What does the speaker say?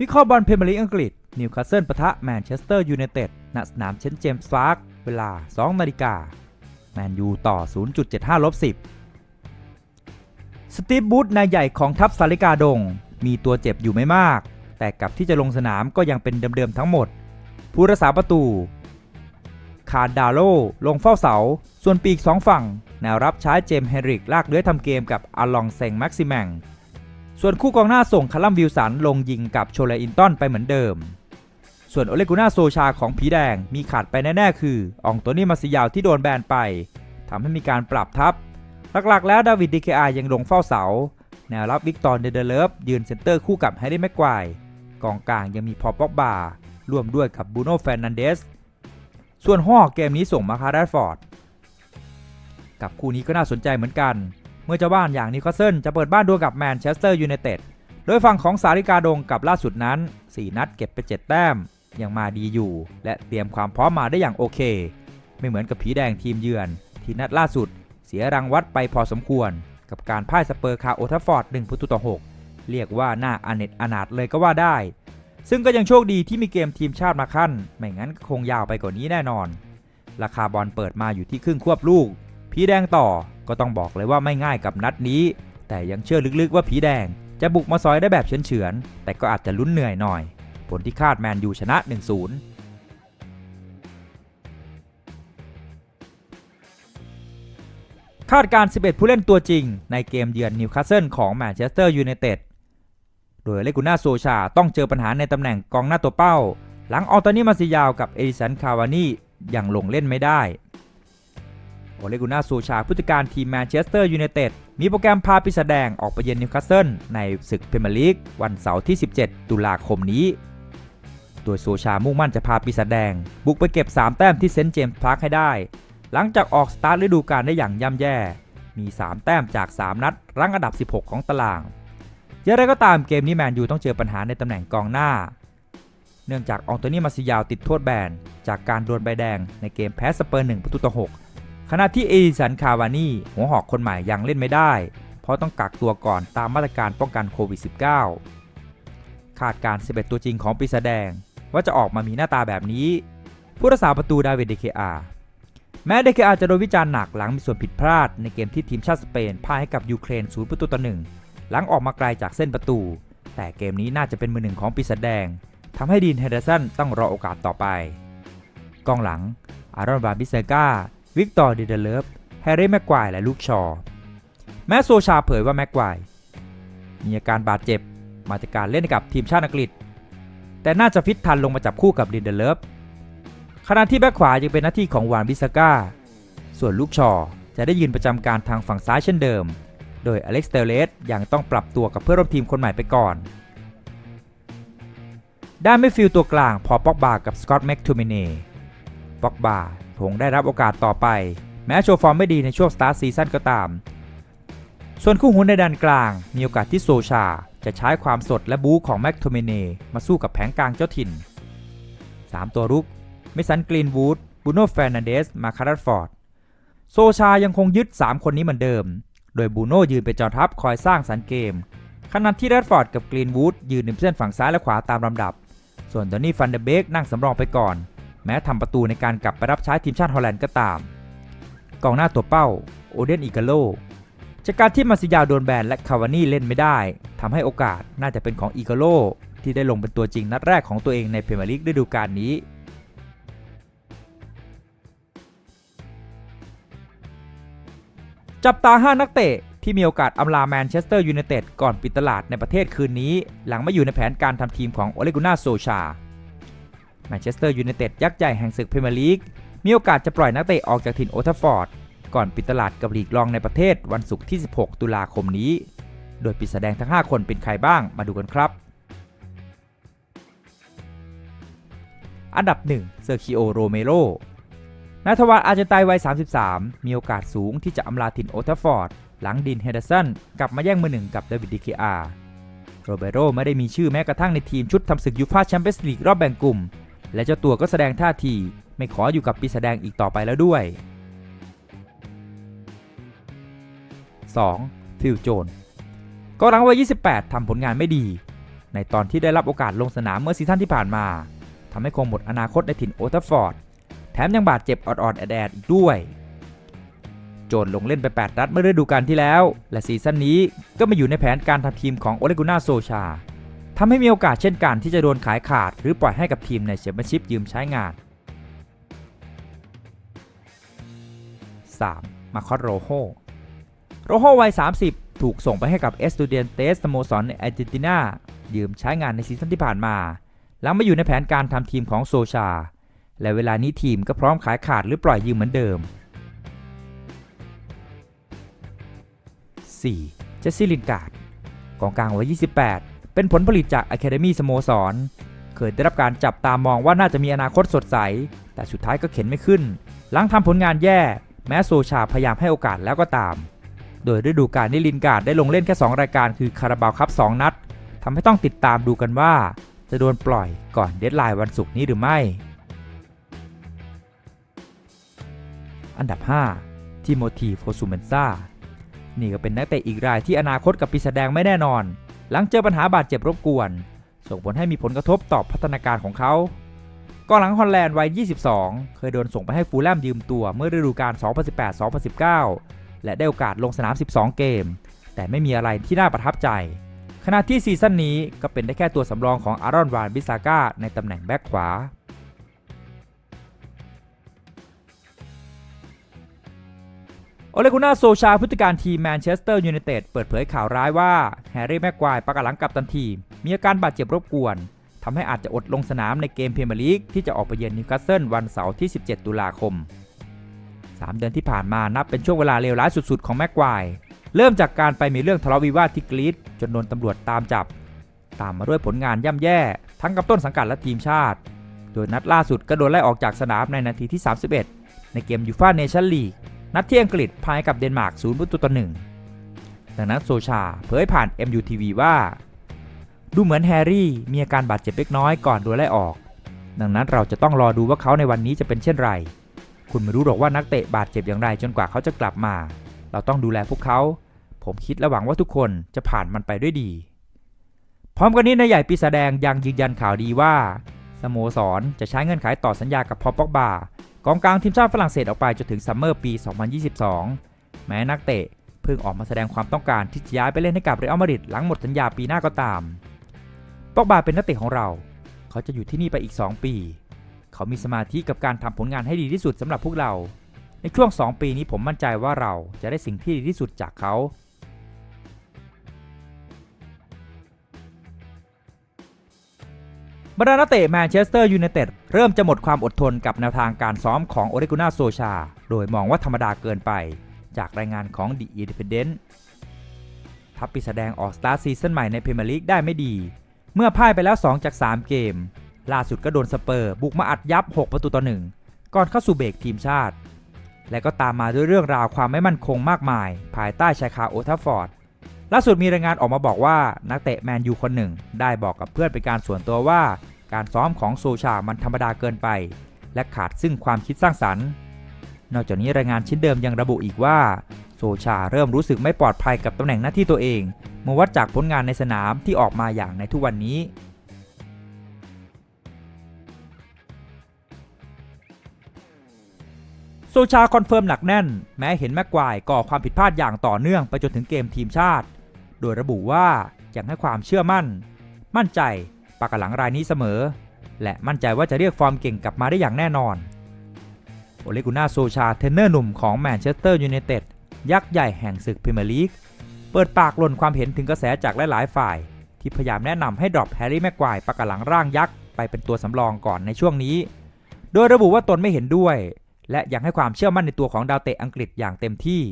วิเคราะห์บอลพรีเมียร์ลีกอังกฤษนิวคาสเซิลปะทะแมนเชสเตอร์ยูไนเต็ดณสนามเชนเจมส์พาร์คเวลา 2 นาฬิกาแมนยูต่อ 0.75ลบ10 สตีฟบูธนายใหญ่ของทัพสาริกาดง มีตัวเจ็บอยู่ไม่มาก แต่กับที่จะลงสนามก็ยังเป็นเดิมๆทั้งหมด ผู้รักษาประตู คาร์ดาโลลงเฝ้าเสา ส่วนปีกสองฝั่ง แนวรับใช้เจมส์เฮริกลากเลื้อยทำเกมกับอาลองเซงแม็กซิแมง ส่วนคู่กองหน้าส่งคาลัมวิลสันลงยิงกับโชเลอินตันไปเหมือนเดิม ส่วนโอเลกุน่าโซชาของผีแดงมีขาดไปแน่ๆคืออองโตนี่มาซิยาวที่โดนแบนไปทำให้มีการปรับทัพหลักๆ แล้วดาวิดดีเคอายังลงเฝ้าเสา แนวรับวิกตอร์เดเดเลฟยืนเซนเตอร์คู่กับแฮร์รี่แม็กควายกองกลางยังมีพอปอกบาร่วมด้วยกับบูโน่แฟรนันเดสส่วนห่อเกมนี้ส่งมาคาร์ดฟอร์ดกับคู่นี้ก็น่าสนใจเหมือนกัน เมื่อเจ้าบ้านอย่างนิวคาสเซิลจะเปิดบ้านดวลกับแมนเชสเตอร์ยูไนเต็ดโดยฝั่งของสาริกาดงกับล่าสุดนั้น 4 นัดเก็บไป 7 แต้ม ยังมาดีอยู่ และเตรียมความพร้อมมาได้อย่างโอเค ไม่เหมือนกับผีแดงทีมเยือน ที่นัดล่าสุด เสียรังวัดไปพอสมควร กับการพ่ายสเปอร์คาโอทัฟฟอร์ด1ประตูต่อ 6 เรียกว่าหน่าอเนจอนาถเลยก็ว่าได้ ซึ่งก็ยังโชคดีที่มีเกมทีมชาติมาขั้น ไม่งั้นก็คงยาวไปกว่านี้แน่นอน ราคาบอลเปิดมาอยู่ที่ครึ่งควบลูกผีแดงต่อ ก็ต้องบอกเลยว่าไม่ง่ายกับนัดนี้ แต่ยังเชื่อลึกๆว่าผีแดง จะบุกมาซอยได้แบบเฉือนๆแต่ก็อาจจะลุ้นเหนื่อยหน่อย ผลที่คาดแมนยูชนะ 1-0คาดการ 11 ผู้เล่นตัวจริง ในเกมเยือนนิวคาสเซิลของแมนเชสเตอร์ยูไนเต็ด โดยเลกุน่าโซชาต้องเจอปัญหาในตำแหน่งกองหน้าตัวเป้า หลังออตอนี่มาซิยาวกับเอดิสันคาวานี่ยังลงเล่นไม่ได้ เลกุน่าโซชาผู้จัดการทีมแมนเชสเตอร์ยูไนเต็ดมีโปรแกรมพาปีศาจแดงออกไปเยือนนิวคาสเซิลในศึกพรีเมียร์ลีกวันเสาร์ที่ 17 ตุลาคมนี้ โดยโซชามุ่งมั่นจะพาปีศาจแดง บุกไปเก็บ 3 แต้มที่เซนต์เจมส์พาร์คให้ได้ หลังจากออกสตาร์ทฤดูกาลได้อย่างย่ำแย่ มี 3 แต้มจาก 3 นัด รั้งอันดับ 16 ของตารางอย่างไรก็ตามเกมนี้แมนยูต้องเจอปัญหาในตำแหน่งกองหน้า เนื่องจากอองโตนีมาซิยาวติดโทษแบนจากการโดนใบแดงในเกมแพ้สเปอร์1ประตูต่อ6 ขณะที่เอดิสันคาวานี่หัวหอกคนใหม่ยังเล่นไม่ได้ เพราะต้องกักตัวก่อนตามมาตรการป้องกันโควิด -19 คาดการ 11 ตัวจริงของปีศาจแดง ว่าจะออกมามีหน้าตาแบบนี้ผู้รักษาประตูดาวิดเดเคอาแม้เดเคอาจะโดนวิจารณ์หนักหลังมีส่วนผิดพลาดในเกมที่ทีมชาติสเปนพ่ายให้กับยูเครน0ประตูต่อ1หลังออกมาไกลจากเส้นประตู แต่เกมนี้น่าจะเป็นมือหนึ่งของปีศาจแดงทำให้ดีนเฮเดอร์สันต้องรอโอกาสต่อไปกองหลังอารอนบาบิเซกา วิกตอร์ดิเดเลฟแฮร์รี่แม็กควายและลูกชอ แม้โซชาเผยว่าแม็กควายมีอาการบาดเจ็บมาจากการเล่นกับทีมชาติอังกฤษ แต่น่าจะฟิตทันลงมาจับคู่กับดินเดเลฟขณะที่แบ็คขวายังเป็นหน้าที่ของวานบิสก้า ส่วนลูกชอจะได้ยืนประจำการทางฝั่งซ้ายเช่นเดิม โดยอเล็กซ์เตเลสยังต้องปรับตัวกับเพื่อนร่วมทีมคนใหม่ไปก่อน ด้านไม่ฟิลตัวกลางพอป็อกบากับสกอตแม็กทูมิเน่ป็อกบา คงได้รับโอกาสต่อไป แม้โชว์ฟอร์มไม่ดีในช่วงสตาร์ทซีซั่นก็ตาม ส่วนคู่หุนในด้านกลาง มีโอกาสที่โซชา จะใช้ความสดและบู๊ของแม็กโทเมเนมาสู้กับแผงกลางเจ้าถิ่น 3 ตัวรุกเมสันกรีนวูดบูโน่แฟร์นันเดสมาคาร์ดฟอร์ดโซชายังคงยึด 3 คนนี้เหมือนเดิม โดยบูโน่ยืนเป็นจอทัพคอยสร้างสรรค์เกม ขณะที่แรดฟอร์ดกับกรีนวูดยืนในเส้นฝั่งซ้ายและขวาตามลำดับ ส่วนโทนี่ฟันเดเบกนั่งสำรองไปก่อน แม้ทำประตูในการกลับไปรับใช้ทีมชาติฮอลแลนด์ก็ตาม กองหน้าตัวเป้าโอเดนอิกาโลจากการที่มาซิยาโดนแบนและคาวานี่เล่นไม่ได้ทำให้โอกาสน่าจะเป็นของอิกาโลที่ได้ลงเป็นตัวจริงนัดแรกของตัวเองในพรีเมียร์ลีกฤดูกาลนี้ จับตา 5 นักเตะที่มีโอกาสอำลาแมนเชสเตอร์ยูไนเต็ดก่อนปิดตลาดในประเทศคืนนี้ หลังไม่อยู่ในแผนการทำทีมของโอเลกุน่าโซชา แมนเชสเตอร์ยูไนเต็ดยักษ์ใหญ่แห่งศึกพรีเมียร์ลีก มีโอกาสจะปล่อยนักเตะออกจากถิ่นโอทัฟฟอร์ด ก่อนปิดตลาดกับลีกรองในประเทศวันศุกร์ที่ 16 ตุลาคมนี้ โดยปีศาจแดงทั้ง 5 คนเป็นใครบ้างมาดูกันครับ อันดับ 1 เซอร์คิโอ โรเมโรนาทวารอาร์เจนไตน์วัย 33 มีโอกาสสูงที่จะอำลาถิ่นโอทัฟฟอร์ด หลังดินเฮเดอร์สันกลับมาแย่งมือหนึ่งกับเดวิดดิเคอาโรเบโรไม่ได้มีชื่อแม้กระทั่งในทีมชุดทำศึกยูฟ่าแชมเปี้ยนส์ลีกรอบแบ่งกลุ่ม และเจ้าตัวก็แสดงท่าทีไม่ขออยู่กับปีศาจแดงอีกต่อไปแล้วด้วย 2. ฟิลโจนก็หลังวัย 28 ทำผลงานไม่ดี ในตอนที่ได้รับโอกาสลงสนามเมื่อซีซั่นที่ผ่านมาทำให้คงหมดอนาคตในถิ่นโอทัฟฟอร์ด แถมยังบาดเจ็บออดๆแอดๆอีกด้วย โจนลงเล่นไป 8 นัดเมื่อฤดูกาลที่แล้ว และซีซั่นนี้ก็มาอยู่ในแผนการทำทีมของโอเลกุน่าโซชา ทำให้มีโอกาสเช่นกันที่จะโดนขายขาด หรือปล่อยให้กับทีมในแชมเปี้ยนชิพยืมใช้งาน 3. มาคอตโรโฮโรโฮวัย 30 ถูกส่งไปให้กับเอสตูเดียนเตสสโมสรในอาร์เจนตินายืมใช้งานในซีซั่นที่ผ่านมา หลังมาอยู่ในแผนการทำทีมของโซชา และเวลานี้ทีมก็พร้อมขายขาดหรือปล่อยยืมเหมือนเดิม 4. เจสซี่ลินการ์ดกองกลางวัย 28 เป็นผลผลิตจากอะคาเดมี่สโมสร เคยได้รับการจับตามองว่าน่าจะมีอนาคตสดใส แต่สุดท้ายก็เข็นไม่ขึ้น หลังทำผลงานแย่ แม้โซชาพยายามให้โอกาสแล้วก็ตาม โดยฤดูกาลนี้ลินการ์ดได้ลงเล่นแค่ 2 รายการคือคาราบาวคัพ2นัดทำให้ต้องติดตามดูกันว่า จะโดนปล่อยก่อนเดดไลน์วันศุกร์นี้หรือไม่ อันดับ 5 ทิโมธีโฟซูเมนซานี่ก็เป็นนักเตะอีกรายที่อนาคตกับปีศาจแดงไม่แน่นอน หลังเจอปัญหาบาดเจ็บรบกวน ส่งผลให้มีผลกระทบต่อพัฒนาการของเขาก่อนหลังฮอลแลนด์วัย 22 เคยโดนส่งไปให้ฟูลแลมยืมตัวเมื่อฤดูกาล 2018-2019 และได้โอกาสลงสนาม 12 เกม แต่ไม่มีอะไรที่น่าประทับใจ ขณะที่ซีซั่นนี้ก็เป็นได้แค่ตัวสำรองของอารอนวานบิซาก้าในตำแหน่งแบ็คขวา โอเลกุน่าโซชาผู้จัดการทีมแมนเชสเตอร์ยูไนเต็ดเปิดเผยข่าวร้ายว่าแฮร์รี่แม็กควายประกาศหลังกับตันทีม มีอาการบาดเจ็บรบกวนทำให้อาจจะอดลงสนามในเกมพรีเมียร์ลีกที่จะออกไปเยือนนิวคาสเซิลวันเสาร์ที่ 17 ตุลาคม 3 เดือนที่ผ่านมานับเป็นช่วงเวลาเลวร้ายสุดๆ ของแม็กควาย เริ่มจากการไปมีเรื่องทะเลาะวิวาทที่กรีดจนโดนตำรวจตามจับ ตามมาด้วยผลงานย่ำแย่ ทั้งกับต้นสังกัดและทีมชาติ โดยนัดล่าสุดก็โดนไล่ออกจากสนามในนาทีที่ 31 ในเกมยูฟ่าเนชั่นลีก นัดที่อังกฤษพายกับเดนมาร์ก0ประตูต่อหนึ่งดังนั้นโซชาเผยผ่าน MUTV ว่า ดูเหมือนแฮร์รี่มีอาการบาดเจ็บเล็กน้อยก่อนโดนไล่ออก ดังนั้นเราจะต้องรอดูว่าเขาในวันนี้จะเป็นเช่นไร คุณไม่รู้หรอกว่านักเตะบาดเจ็บอย่างไรจนกว่าเขาจะกลับมา เราต้องดูแลพวกเขา ผมคิดและหวังว่าทุกคนจะผ่านมันไปด้วยดี พร้อมกันนี้นายใหญ่ปีศาแดงยังยืนยันข่าวดีว่า โมสรจะใช้เงื่อนไขต่อสัญญากับพอปอกบากองกลางทีมชาติฝรั่งเศสออกไปจนถึงซัมเมอร์ปี 2022 แม้นักเตะเพิ่งออกมาแสดงความต้องการที่จะย้ายไปเล่นให้กับเรอัลมาดริดหลังหมดสัญญาปีหน้าก็ตามปอกบาเป็นนักเตะของเรา เขาจะอยู่ที่นี่ไปอีก 2 ปี เขามีสมาธิกับการทำผลงานให้ดีที่สุดสำหรับพวกเรา ในช่วง 2 ปีนี้ผมมั่นใจว่าเราจะได้สิ่งที่ดีที่สุดจากเขา บรรดานักเตะแมนเชสเตอร์ยูไนเต็ดเริ่มจะหมดความอดทนกับแนวทางการซ้อมของโอเ g กุน่าโซชา โดยมองว่าธรรมดาเกินไป จากรายงานของ The Independent ทัพปีแสดงออกสตาร์ซีซั่นใหม่ในพรีเมียร์ลีกได้ไม่ดี เมื่อพ่ายไปแล้ว 2 จาก 3 เกม ล่าสุดก็โดนสเปอร์บุกมาอัดยับ 6 ประตูต่อ 1 ก่อนเข้าสู่เบรกทีมชาติ และก็ตามมาด้วยเรื่องราวความไม่มั่นคงมากมาย ภายใต้ชายคาโอทัฟฟอร์ดล่าสุดมีรายงานออกมาบอกว่านักเตะแมนยูคนหนึ่ง ได้บอกกับเพื่อนเป็นการส่วนตัวว่า การซ้อมของโซชามันธรรมดาเกินไป และขาดซึ่งความคิดสร้างสรรค์ นอกจากนี้รายงานชิ้นเดิมยังระบุอีกว่า โซชาเริ่มรู้สึกไม่ปลอดภัยกับตำแหน่งหน้าที่ตัวเองเมื่อวัดจากผลงานในสนามที่ออกมาอย่างในทุกวันนี้โซชาคอนเฟิร์มหนักแน่น แม้เห็นแม็กควายก่อความผิดพลาดอย่างต่อเนื่องไปจนถึงเกมทีมชาติ โดยระบุว่ายังให้ความเชื่อมั่น มั่นใจ ปากกาหลังรายนี้เสมอ และมั่นใจว่าจะเรียกฟอร์มเก่งกลับมาได้อย่างแน่นอน โอเลกุน่าโซชาเทนเนอร์หนุ่มของแมนเชสเตอร์ยูไนเต็ดยักษ์ใหญ่แห่งศึกพรีเมียร์ลีก เปิดปากหล่นความเห็นถึงกระแสจากหลายๆฝ่าย ที่พยายามแนะนำให้ดรอปแฮร์รี่แม็กควายปากกาหลังร่างยักษ์ไปเป็นตัวสำรองก่อนในช่วงนี้ โดยระบุว่าตนไม่เห็นด้วย และยังให้ความเชื่อมั่นในตัวของดาวเตะอังกฤษอย่างเต็มที่